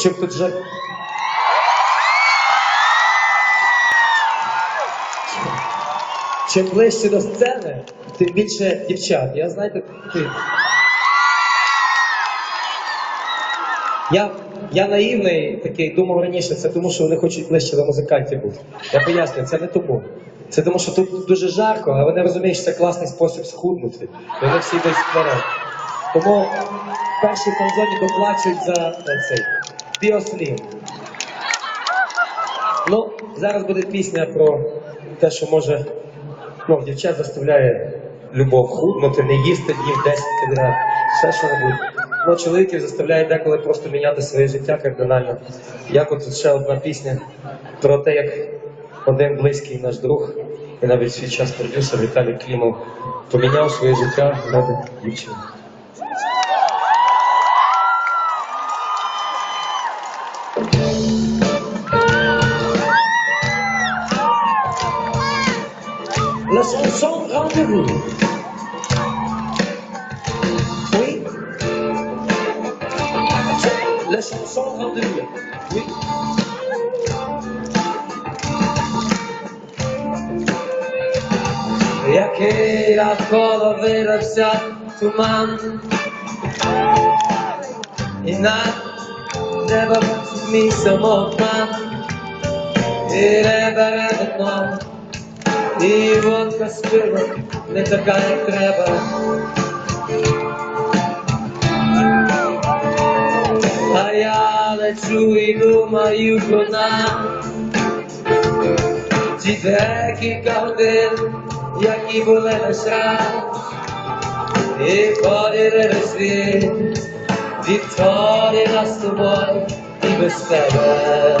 Чим тут же. Чим ближче до сцени, тим більше дівчат. Я знаєте, ти. Я, я наївний такий, думав раніше, це тому, що вони хочуть ближче до музикантів бути. Я пояснюю, це не тому. Це тому, що тут дуже жарко, а вони розуміють, що це класний спосіб схуднути. Вони всі йдуть вперед. Тому в першій доплачують за е, цей біослім. Ну, зараз буде пісня про те, що може ну, дівчат заставляє любов худнути, не їсти днів 10 підряд, все що небудь. Ну, чоловіків заставляє деколи просто міняти своє життя кардинально. Як от тут ще одна пісня про те, як один близький наш друг, і навіть свій час продюсер Віталій Клімов поміняв своє життя ради дівчини. Yes, só rendez-vous. Oui. La chanson rendez-vous. Oui. Jakie ja polowy rewsa tu mam I nad niebo mi samotna I reberenno і водка пивом не така, як треба. А я лечу і думаю про нас. Ці декілька годин, які були лиш раз, і поділили світ, нас з тобою і без тебе.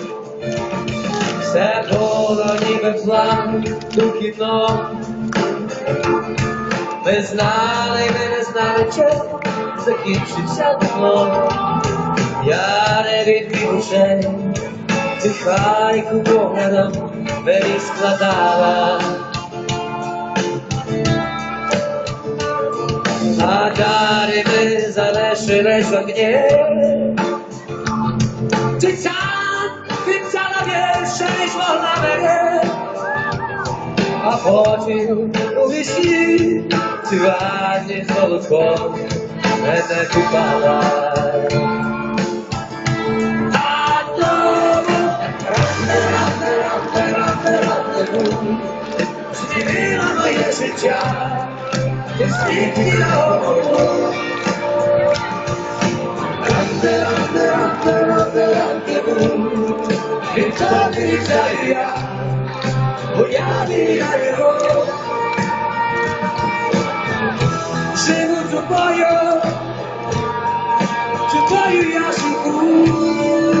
Все було ніби план у кіно. Ми знали, ми не знали, чим закінчиться давно. Я не відвів очей, тихайку поглядом мені складала. А далі ми залишились огні. А потім у вісні тирані золотом мене купала. А тому ранде, ранде, ранде, ранде, ранде, змінила моє життя. Ти світлі на голову. Ранде, ранде, 我要你打我 say goodbye 福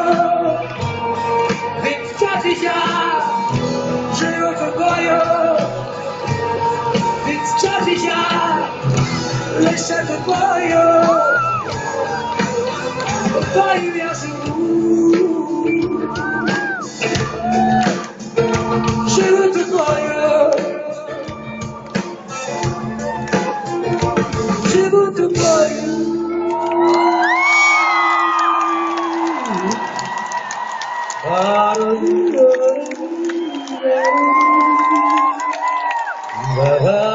Bye-bye.